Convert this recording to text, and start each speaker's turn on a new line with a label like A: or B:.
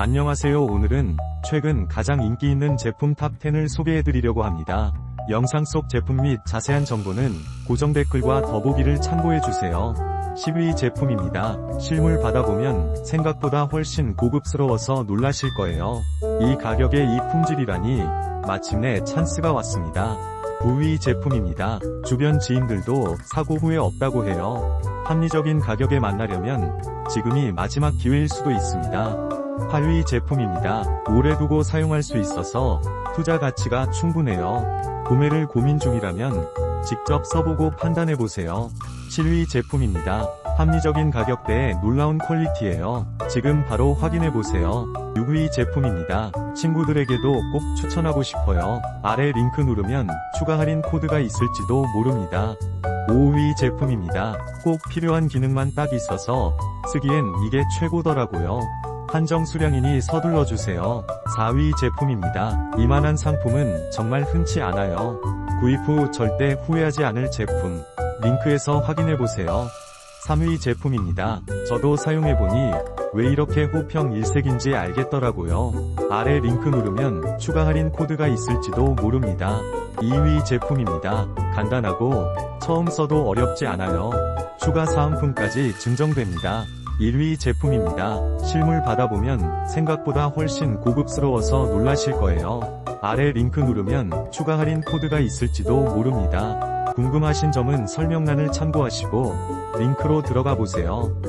A: 안녕하세요 오늘은 최근 가장 인기 있는 제품 탑10을 소개해드리려고 합니다. 영상 속 제품 및 자세한 정보는 고정 댓글과 더보기를 참고해주세요. 10위 제품입니다. 실물 받아보면 생각보다 훨씬 고급스러워서 놀라실 거예요. 이 가격에 이 품질이라니 마침내 찬스가 왔습니다. 9위 제품입니다. 주변 지인들도 사고 후회 없다고 해요. 합리적인 가격에 만나려면 지금이 마지막 기회일 수도 있습니다. 8위 제품입니다. 오래 두고 사용할 수 있어서 투자 가치가 충분해요. 구매를 고민 중이라면 직접 써보고 판단해보세요. 7위 제품입니다. 합리적인 가격대에 놀라운 퀄리티예요. 지금 바로 확인해보세요. 6위 제품입니다. 친구들에게도 꼭 추천하고 싶어요. 아래 링크 누르면 추가 할인 코드가 있을지도 모릅니다. 5위 제품입니다. 꼭 필요한 기능만 딱 있어서 쓰기엔 이게 최고더라고요. 한정 수량이니 서둘러 주세요. 4위 제품입니다. 이만한 상품은 정말 흔치 않아요. 구입 후 절대 후회하지 않을 제품. 링크에서 확인해보세요. 3위 제품입니다. 저도 사용해보니 왜 이렇게 호평 일색인지 알겠더라고요. 아래 링크 누르면 추가 할인 코드가 있을지도 모릅니다. 2위 제품입니다. 간단하고 처음 써도 어렵지 않아요. 추가 사은품까지 증정됩니다. 1위 제품입니다. 실물 받아보면 생각보다 훨씬 고급스러워서 놀라실 거예요. 아래 링크 누르면 추가 할인 코드가 있을지도 모릅니다. 궁금하신 점은 설명란을 참고하시고 링크로 들어가 보세요.